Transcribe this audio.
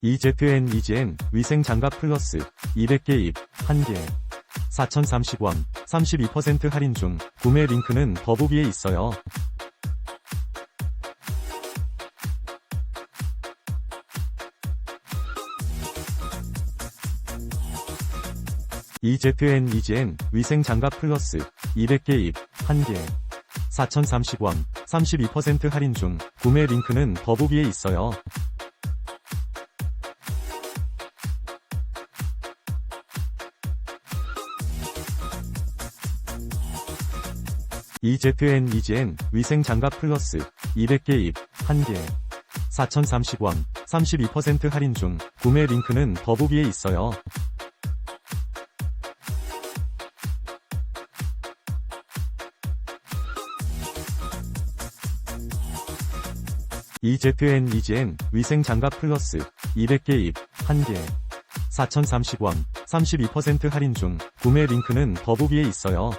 EZN EGN 위생 장갑 플러스 200개 입 1개 4,030원 32% 할인 중 구매 링크는 더보기에 있어요. EZN EGN 위생 장갑 플러스 200개 입 1개 4,030원 32% 할인 중 구매 링크는 더보기에 있어요. EZN EGN 위생 장갑 플러스 200개 입 1개 4,030원 32% 할인 중 구매 링크는 더보기에 있어요. 2ZN EGN 위생 장갑 플러스 200개 입 1개 4,030원 32% 할인 중 구매 링크는 더보기에 있어요. 2ZN EGN 위생 장갑 플러스 200개 입 1개 4,030원 32% 할인 중 구매 링크는 더보기에 있어요. EZN EGN 위생 장갑 플러스 200개 입 1개 4,030원 32% 할인 중 구매 링크는 더보기에 있어요.